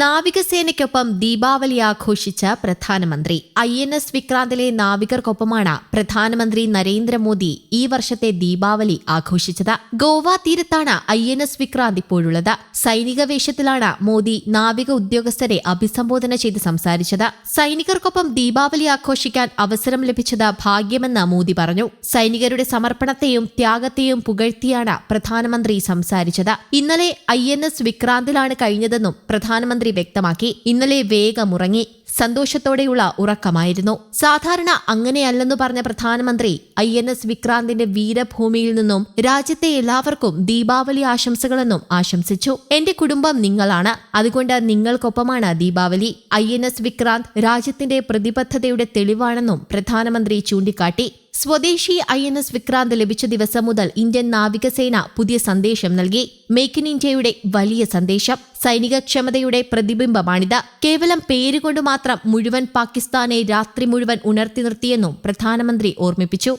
നാവികസേനയ്ക്കൊപ്പം ദീപാവലി ആഘോഷിച്ച പ്രധാനമന്ത്രി. I N S വിക്രാന്തിലെ നാവികർക്കൊപ്പമാണ് പ്രധാനമന്ത്രി നരേന്ദ്രമോദി ഈ വർഷത്തെ ദീപാവലി ആഘോഷിച്ചത്. ഗോവ തീരത്താണ് ഐ എൻ എസ് വിക്രാന്ത് ഇപ്പോഴുള്ളത്. സൈനിക വേഷത്തിലാണ് മോദി നാവിക ഉദ്യോഗസ്ഥരെ അഭിസംബോധന ചെയ്ത് സംസാരിച്ചത്. സൈനികർക്കൊപ്പം ദീപാവലി ആഘോഷിക്കാൻ അവസരം ലഭിച്ചത് ഭാഗ്യമെന്ന് മോദി പറഞ്ഞു. സൈനികരുടെ സമർപ്പണത്തെയും ത്യാഗത്തെയും പുകഴ്ത്തിയാണ് പ്രധാനമന്ത്രി സംസാരിച്ചത്. ഇന്നലെ ഐ എൻ എസ് വിക്രാന്തിലാണ് കഴിഞ്ഞതെന്നും പ്രധാനമന്ത്രി വ്യക്തമാക്കി ഇന്നലെ വേഗമുറങ്ങി സന്തോഷത്തോടെയുള്ള ഉറക്കമായിരുന്നു. സാധാരണ അങ്ങനെയല്ലെന്നു പറഞ്ഞ പ്രധാനമന്ത്രി ഐ എൻ എസ് വിക്രാന്തിന്റെ വീരഭൂമിയിൽ നിന്നും രാജ്യത്തെ എല്ലാവർക്കും ദീപാവലി ആശംസകളെന്നും ആശംസിച്ചു. എന്റെ കുടുംബം നിങ്ങളാണ്. അതുകൊണ്ട് നിങ്ങൾക്കൊപ്പമാണ് Deepavali. I N S Vikrant രാജ്യത്തിന്റെ പ്രതിബദ്ധതയുടെ തെളിവാണെന്നും പ്രധാനമന്ത്രി ചൂണ്ടിക്കാട്ടി. സ്വദേശി ഐ എൻ എസ് വിക്രാന്ത് ലഭിച്ച ദിവസം മുതൽ ഇന്ത്യൻ നാവികസേന പുതിയ സന്ദേശം നൽകി. മേക്ക് ഇൻ ഇന്ത്യയുടെ വലിയ സന്ദേശം. സൈനിക ക്ഷമതയുടെ പ്രതിബിംബമാണിത്. കേവലം പേരുകൊണ്ട് മാത്രം മുഴുവൻ പാകിസ്ഥാനെ രാത്രി മുഴുവൻ ഉണർത്തി നിർത്തിയെന്നും പ്രധാനമന്ത്രി ഓർമ്മിപ്പിച്ചു.